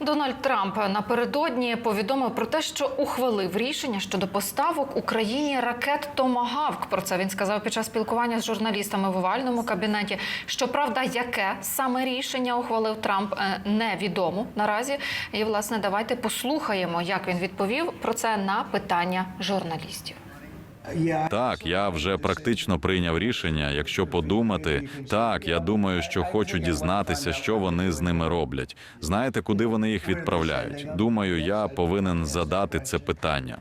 Дональд Трамп напередодні повідомив про те, що ухвалив рішення щодо поставок Україні ракет Томагавк. Про це він сказав під час спілкування з журналістами в овальному кабінеті. Щоправда, яке саме рішення ухвалив Трамп, е, невідомо наразі. І власне давайте послухаємо, як він відповів про це на питання журналістів. Так, я вже практично прийняв рішення. Якщо подумати, так я думаю, що хочу дізнатися, що вони з ними роблять. Знаєте, куди вони їх відправляють? Думаю, я повинен задати це питання.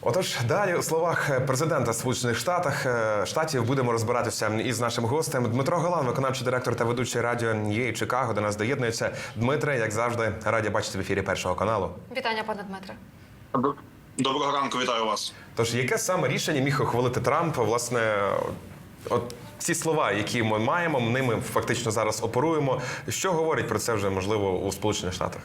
Отож, далі у словах президента Сполучених Штатах е, Штатів будемо розбиратися із нашим гостем. Дмитро Голан, виконавчий директор та ведучий радіо «Є Чикаго. До нас доєднується. Дмитре, як завжди, раді бачити в ефірі першого каналу. Вітання, пане Дмитре. Доброго ранку, вітаю вас. Тож, яке саме рішення міг ухвалити Трамп? Власне, от ці слова, які ми маємо, ними фактично зараз оперуємо. Що говорить про це вже можливо у Сполучених Штатах?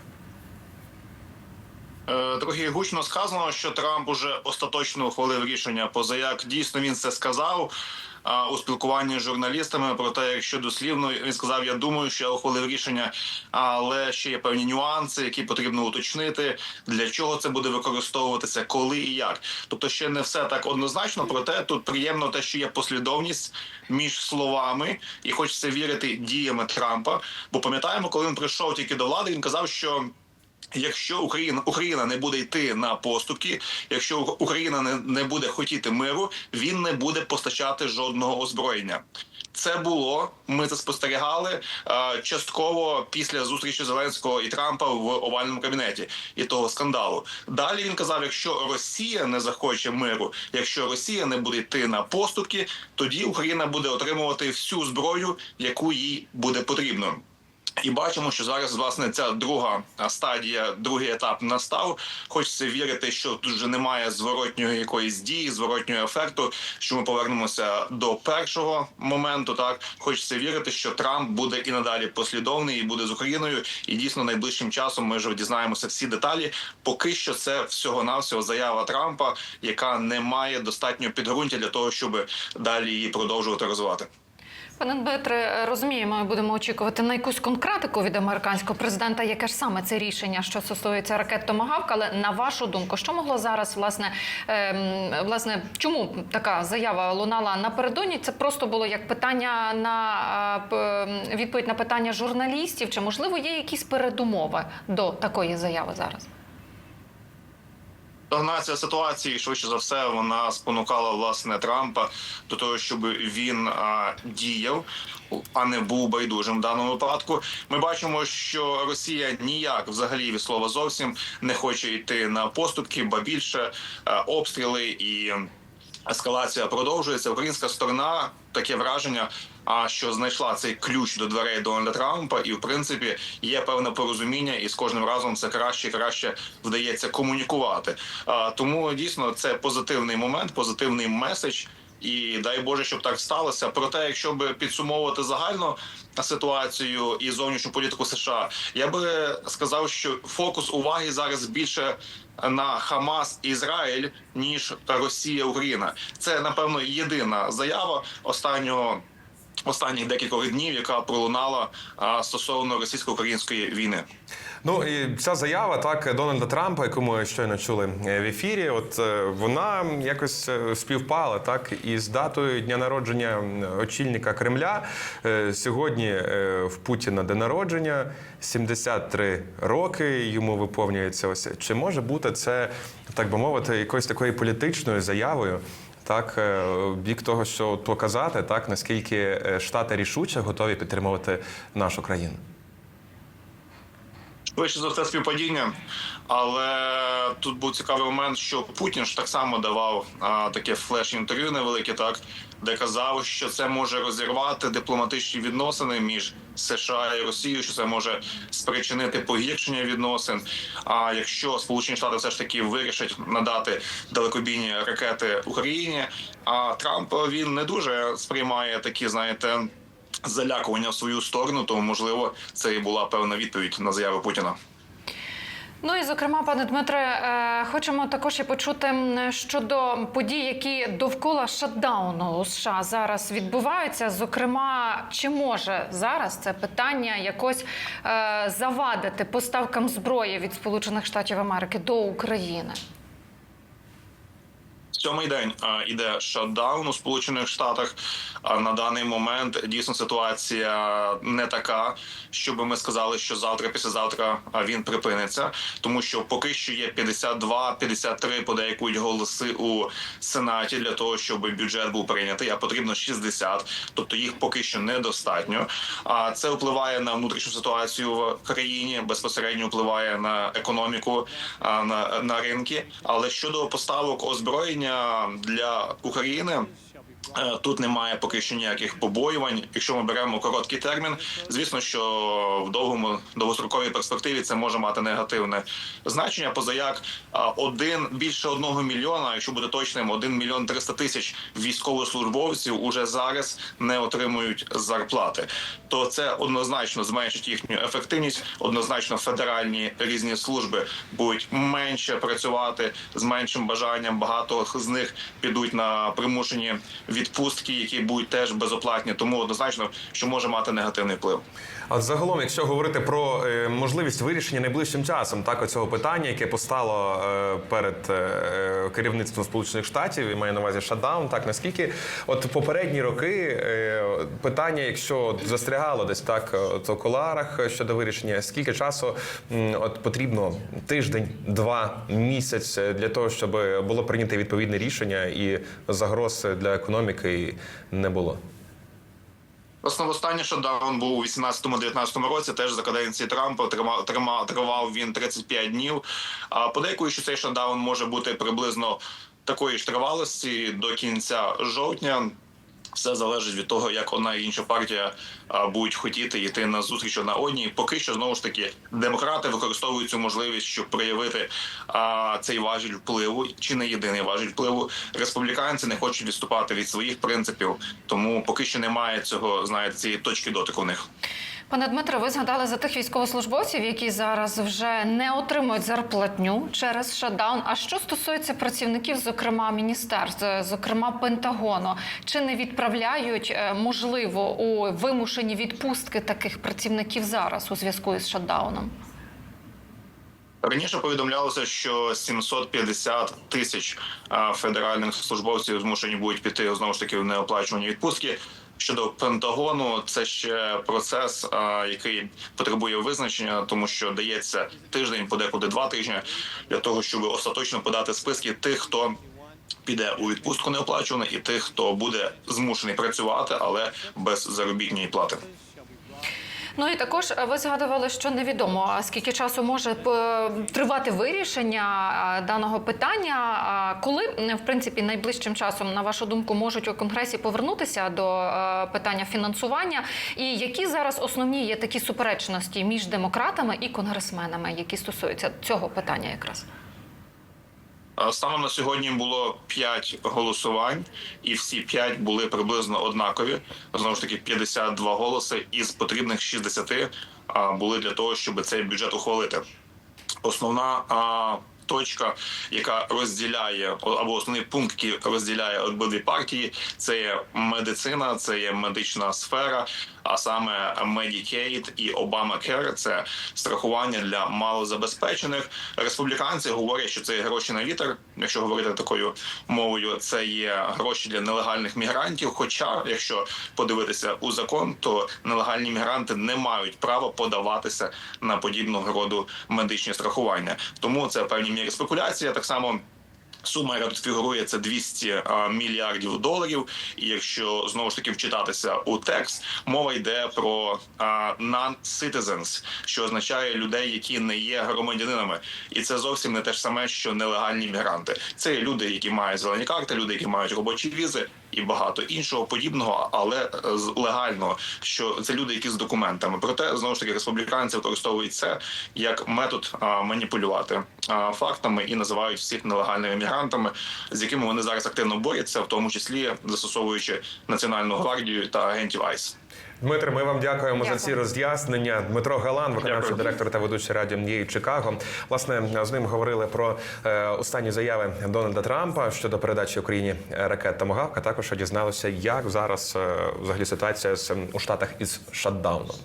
Е, Трохи гучно сказано, що Трамп уже остаточно ухвалив рішення. Позаяк дійсно він це сказав у спілкуванні з журналістами. Проте, якщо дослівно він сказав, я думаю, що я ухвалив рішення, але ще є певні нюанси, які потрібно уточнити. Для чого це буде використовуватися, коли і як. Тобто, ще не все так однозначно. Проте тут приємно те, що є послідовність між словами, і хочеться вірити діями Трампа. Бо пам'ятаємо, коли він прийшов тільки до влади, він казав, що. Якщо Україна Україна не буде йти на поступки, якщо Україна не, не буде хотіти миру, він не буде постачати жодного озброєння. Це було. Ми це спостерігали е, частково після зустрічі Зеленського і Трампа в овальному кабінеті і того скандалу. Далі він казав: якщо Росія не захоче миру, якщо Росія не буде йти на поступки, тоді Україна буде отримувати всю зброю, яку їй буде потрібно. І бачимо, що зараз власне ця друга стадія, другий етап настав. Хочеться вірити, що тут вже немає зворотньої якоїсь дії, зворотнього ефекту. Що ми повернемося до першого моменту. Так хочеться вірити, що Трамп буде і надалі послідовний і буде з Україною. І дійсно найближчим часом ми вже дізнаємося всі деталі. Поки що це всього навсього заява Трампа, яка не має достатньо підґрунтя для того, щоб далі її продовжувати розвивати. Пане Дмитре, розуміємо, ми будемо очікувати на якусь конкретику від американського президента, яке ж саме це рішення, що стосується ракет Томагавк. Але на вашу думку, що могло зараз власне ем, власне, чому така заява лунала напередодні? Це просто було як питання на е, відповідь на питання журналістів, чи можливо є якісь передумови до такої заяви зараз? Стагнація ситуації швидше за все вона спонукала власне Трампа до того, щоб він а, діяв, а не був байдужим в даному випадку. Ми бачимо, що Росія ніяк взагалі від слова зовсім не хоче йти на поступки, ба більше а, обстріли і. Ескалація продовжується. Українська сторона таке враження, а що знайшла цей ключ до дверей Дональда Трампа, і в принципі є певне порозуміння, і з кожним разом це краще і краще вдається комунікувати. А, тому дійсно це позитивний момент, позитивний меседж. І дай Боже, щоб так сталося. Проте, якщо би підсумовувати загально ситуацію і зовнішню політику США, я би сказав, що фокус уваги зараз більше на Хамас Ізраїль ніж Росія Україна. Це напевно єдина заява останнього. Останніх декількох днів, яка пролунала стосовно російсько-української війни. Ну і ця заява так Дональда Трампа, яку ми щойно чули е, в ефірі. От е, вона якось е, співпала так із датою дня народження очільника Кремля. Сьогодні в Путіна день народження 73 роки. Йому виповнюється ось. Чи може бути це так би мовити, якоюсь такою політичною заявою? Так, е, бік того, що показати, так наскільки е, штати рішуче готові підтримувати нашу країну. Швидше за все співпадіння, але тут був цікавий момент, що Путін ж так само давав а, таке флеш-інтерв'ю невелике, так де казав, що це може розірвати дипломатичні відносини між США і Росією, що це може спричинити погіршення відносин. А якщо Сполучені Штати все ж таки вирішать надати далекобійні ракети Україні, а Трамп він не дуже сприймає такі, знаєте. Залякування в свою сторону, тому можливо це і була певна відповідь на заяву Путіна. Ну і зокрема, пане Дмитре, е, хочемо також і почути щодо подій, які довкола шатдауну у США зараз відбуваються. Зокрема, чи може зараз це питання якось е, завадити поставкам зброї від Сполучених Штатів Америки до України? Сьомий день іде шатдаун у Сполучених Штатах. А на даний момент дійсно ситуація не така, щоб ми сказали, що завтра, післязавтра він припиниться, тому що поки що є 52-53 подейкують голоси у сенаті для того, щоб бюджет був прийнятий. А потрібно 60, тобто їх поки що недостатньо. А це впливає на внутрішню ситуацію в країні, безпосередньо впливає на економіку, на, на ринки. Але щодо поставок озброєння для України. Е, Тут немає поки що ніяких побоювань. Якщо ми беремо короткий термін, звісно, що в довгому довгостроковій перспективі це може мати негативне значення. Позаяк а, один більше одного мільйона, якщо буде точним, один мільйон триста тисяч військовослужбовців уже зараз не отримують зарплати. То це однозначно зменшить їхню ефективність. Однозначно, федеральні різні служби будуть менше працювати з меншим бажанням. Багато з них підуть на примушені відпустки, які будуть теж безоплатні. Тому однозначно, що може мати негативний вплив. А загалом, якщо говорити про е, можливість вирішення найближчим часом так оцього питання, яке постало е, перед е, керівництвом Сполучених Штатів, і маю на увазі шатдаун, так наскільки от попередні роки питання, якщо застрягало десь так у коларах щодо вирішення, скільки часу от потрібно тиждень, два місяць для того, щоб було прийнято відповідне рішення і загроз для економіки не було. Власне, останній шатдаун був у 18-19 році. Теж за каденції Трампа тримав, тримав тривав він 35 днів. А подейкую, що цей шатдаун може бути приблизно такої ж тривалості до кінця жовтня. Все залежить від того, як одна і інша партія будуть хотіти йти на зустріч на одній. Поки що знову ж таки демократи використовують цю можливість, щоб проявити а, цей важіль впливу, чи не єдиний важіль впливу. Республіканці не хочуть відступати від своїх принципів, тому поки що немає цього, знаєте, цієї точки дотику в них. Пане Дмитро, ви згадали за тих військовослужбовців, які зараз вже не отримують зарплатню через шатдаун. А що стосується працівників, зокрема міністерств, зокрема Пентагону, чи не відправляють е, можливо у вимушені відпустки таких працівників зараз у зв'язку із шатдауном? Раніше повідомлялося, що 750 тисяч федеральних службовців змушені будуть піти знову ж таки в неоплачувані відпустки. Щодо Пентагону, це ще процес, який потребує визначення, тому що дається тиждень, подекуди два тижні для того, щоб остаточно подати списки тих, хто піде у відпустку неоплачувану, і тих, хто буде змушений працювати, але без заробітної плати. Ну і також е, ви згадували, що невідомо скільки часу може е, тривати вирішення е, даного питання. Коли в принципі найближчим часом, на вашу думку, можуть у конгресі повернутися до питання фінансування, і які зараз основні є такі суперечності між демократами і конгресменами, які стосуються цього питання, якраз. А Станом на сьогодні було 5 голосувань, і всі 5 були приблизно однакові. Знову ж таки, 52 голоси із потрібних 60 а, були для того, щоб цей бюджет ухвалити. Основна а, точка, яка розділяє або основний пункт, який розділяє обидві партії, це є медицина, це є медична сфера, а саме Medicaid і Obamacare – це страхування для малозабезпечених. Республіканці говорять, що це гроші на вітер. Якщо говорити такою мовою, це є гроші для нелегальних мігрантів. Хоча, якщо подивитися у закон, то нелегальні мігранти не мають права подаватися на подібного роду медичні страхування. Тому це в певній мірі спекуляція. Так само. Сума, яка тут фігурує, це 200 мільярдів доларів. І якщо знову ж таки вчитатися у текст, мова йде про non-citizens, що означає людей, які не є громадянинами, і це зовсім не те ж саме, що нелегальні мігранти. Це люди, які мають зелені карти, люди, які мають робочі візи. І багато іншого подібного, але е, з легального, що це люди, які з документами. Проте знову ж таки республіканці використовують це як метод маніпулювати фактами і називають всіх нелегальними мігрантами, з якими вони зараз активно борються, в тому числі застосовуючи національну гвардію та агентів АЙС. Дмитре, ми вам дякуємо за ці роз'яснення. Дмитро Галан, виконавчий Дякую. директор та ведучий радіо «М'єї Чикаго. Власне, з ним говорили про е, останні заяви Дональда Трампа щодо передачі Україні ракет Томагавк, а також дізналися, як зараз е, взагалі ситуація з, у Штатах із шатдауном.